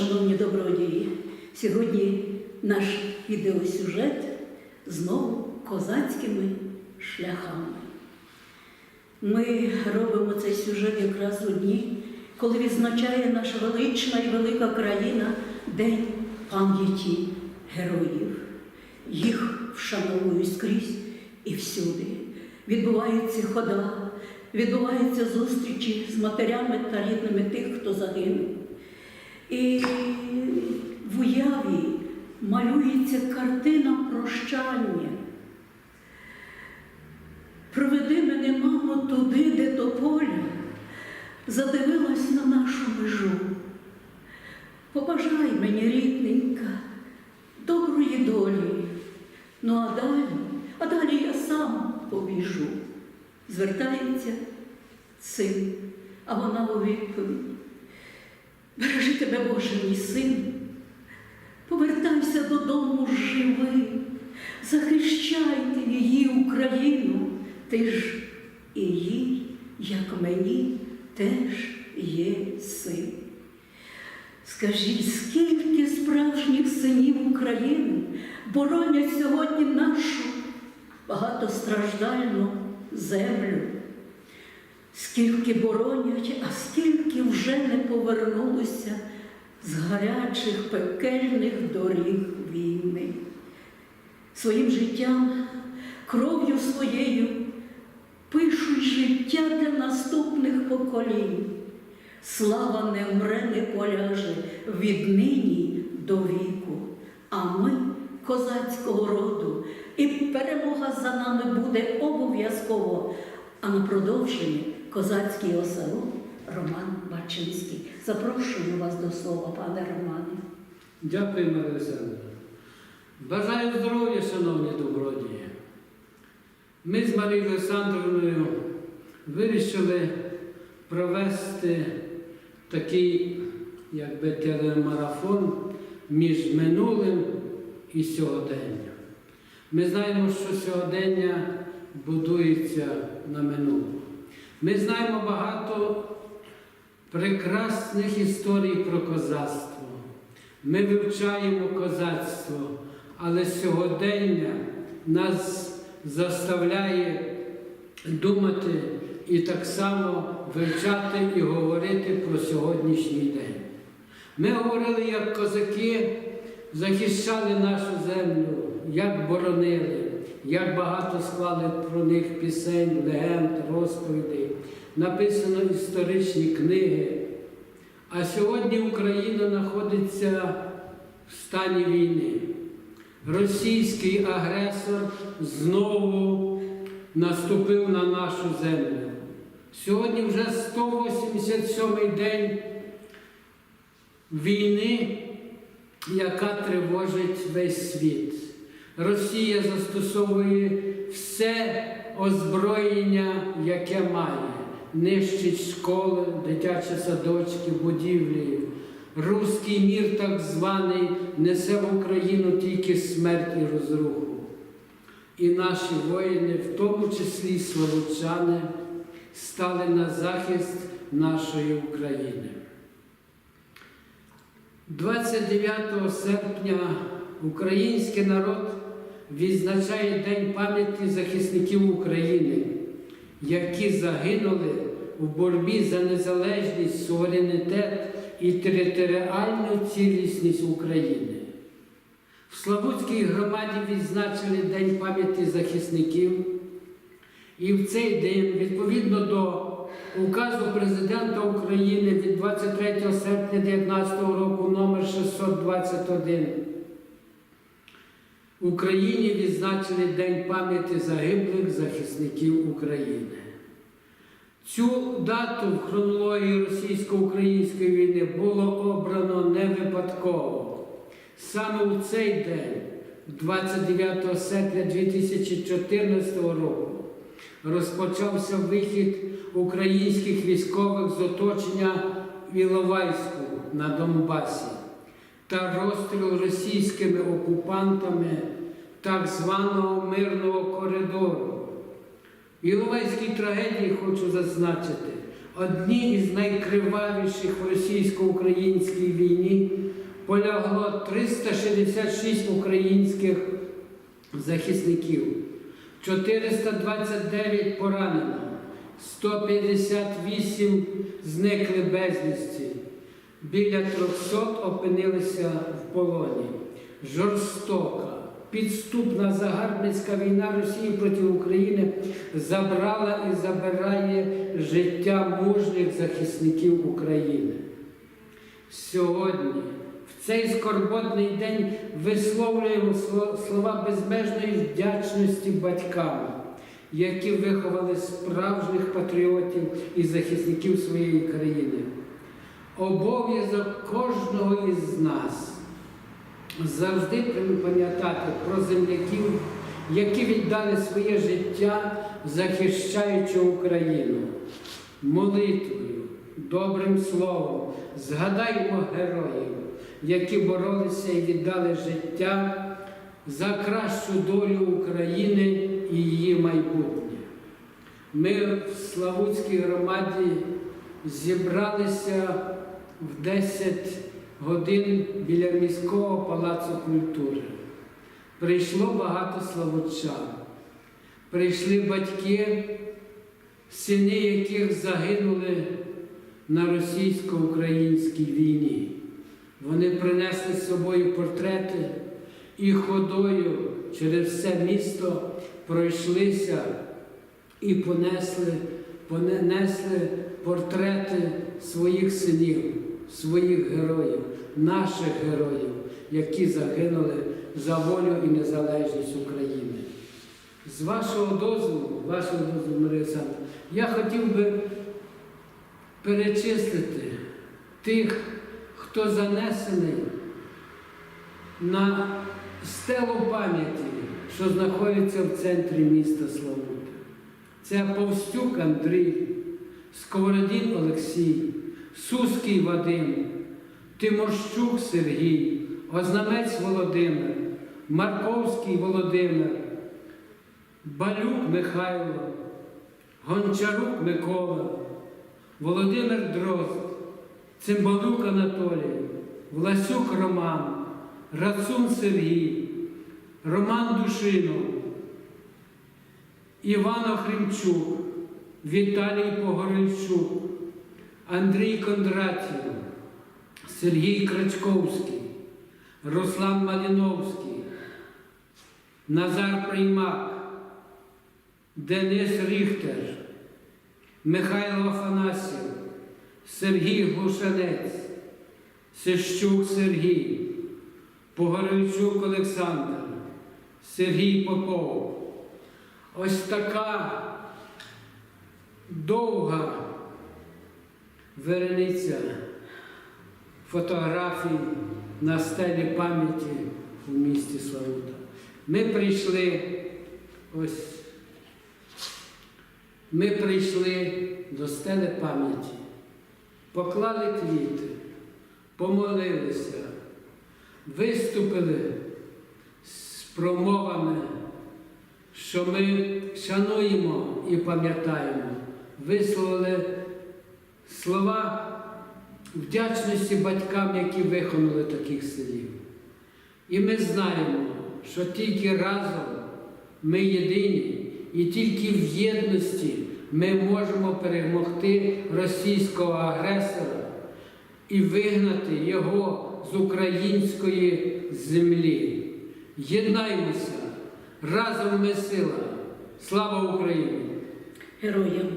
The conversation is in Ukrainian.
шановні добродії, сьогодні наш відеосюжет знову козацькими шляхами. Ми робимо цей сюжет якраз у дні, коли відзначає наша велична і велика країна День пам'яті героїв. Їх вшановують скрізь і всюди. Відбуваються хода, відбуваються зустрічі з матерями та рідними тих, хто загинув. І в уяві малюється картина прощання. Проведи мене, мамо, туди, де тополя задивилась на нашу межу. Побажай мені, рідненька, доброї долі. Ну а далі, а далі я сам побіжу. Звертається син, а вона у відповідь. Бережи тебе, Боже, мій син, повертайся додому живий, захищайте її Україну, ти ж і їй, як мені, теж є син. Скажіть, скільки справжніх синів України боронять сьогодні нашу багатостраждальну землю? Скільки боронять, а скільки вже не повернулося з гарячих пекельних доріг війни. Своїм життям, кров'ю своєю пишуть життя для наступних поколінь. Слава не вмре, не поляже віднині до віку. А ми козацького роду, і перемога за нами буде обов'язково. А на продовженні козацький осару Роман Бачинський. Запрошую вас до слова, пане Романе. Дякую, Олександровна. Бажаю здоров'я, шановні добродії. Ми з Марією Олександровною вирішили провести такий якби, телемарафон між минулим і сьогоденням. Ми знаємо, що сьогодення будується на минулому. Ми знаємо багато прекрасних історій про козацтво. Ми вивчаємо козацтво, але сьогодення нас заставляє думати і так само вивчати і говорити про сьогоднішній день. Ми говорили, як козаки захищали нашу землю, як боронили, як багато склали про них пісень, легенд, розповідей, написано історичні книги. А сьогодні Україна знаходиться в стані війни. Російський агресор знову наступив на нашу землю. Сьогодні вже 187-й день війни, яка тривожить весь світ. Росія застосовує все озброєння, яке має, нищить школи, дитячі садочки, будівлі. Руський мір, так званий, несе в Україну тільки смерть і розруху. І наші воїни, в тому числі словочани, стали на захист нашої України. 29 серпня український народ відзначає День пам'яті захисників України, які загинули в боротьбі за незалежність, суверенітет і територіальну цілісність України. В Славутській громаді відзначили День пам'яті захисників, і в цей день, відповідно до указу Президента України від 23 серпня 2019 року номер 621, Україні відзначили День пам'яті загиблих захисників України. Цю дату в хронології російсько-української війни було обрано не випадково. Саме у цей день, 29 серпня 2014 року, розпочався вихід українських військових з оточення в Іловайську на Донбасі та розстріл російськими окупантами так званого мирного коридору. В Іловайській трагедії хочу зазначити, одній із найкривавіших в російсько-українській війні полягло 366 українських захисників, 429 поранено, 158 зникли безвісті, біля 300 опинилися в полоні. Жорстока, підступна загарбницька війна Росії проти України забрала і забирає життя мужніх захисників України. Сьогодні, в цей скорботний день, висловлюємо слова безмежної вдячності батькам, які виховали справжніх патріотів і захисників своєї країни. Обов'язок кожного із нас завжди пам'ятати про земляків, які віддали своє життя, захищаючи Україну. Молитвою, добрим словом згадаймо героїв, які боролися і віддали життя за кращу долю України і її майбутнє. Ми в Славутській громаді зібралися в 10 годин біля міського палацу культури. Прийшло багато славутчан. Прийшли батьки, сини яких загинули на російсько-українській війні. Вони принесли з собою портрети і ходою через все місто пройшлися і понесли, понесли портрети своїх синів, своїх героїв, наших героїв, які загинули за волю і незалежність України. З вашого дозволу, вашого дозволу, Марія я хотів би перечислити тих, хто занесений на стелу пам'яті, що знаходиться в центрі міста Славута. Це Повстюк Андрій, Сковородін Олексій, Суський Вадим, Тимощук Сергій, Ознамець Володимир, Марковський Володимир, Балюк Михайло, Гончарук Микола, Володимир Дрозд, Цимбалюк Анатолій, Власюк Роман, Рацун Сергій, Роман Душинов, Іван Охримчук, Віталій Погорельчук, Андрій Кондратів, Сергій Крачковський, Руслан Маліновський, Назар Приймак, Денис Ріхтер, Михайло Афанасів, Сергій Глушанець, Сищук Сергій, Погорельчук Олександр, Сергій Попов. Ось така довга верениця фотографій на стелі пам'яті у місті Славута. Ми прийшли ось. Ми прийшли до стели пам'яті, поклали квіти, помолилися, виступили з промовами, що ми шануємо і пам'ятаємо, висловили слова вдячності батькам, які виховали таких синів. І ми знаємо, що тільки разом ми єдині, і тільки в єдності ми можемо перемогти російського агресора і вигнати його з української землі. Єднаймося! Разом ми сила! Слава Україні! Героям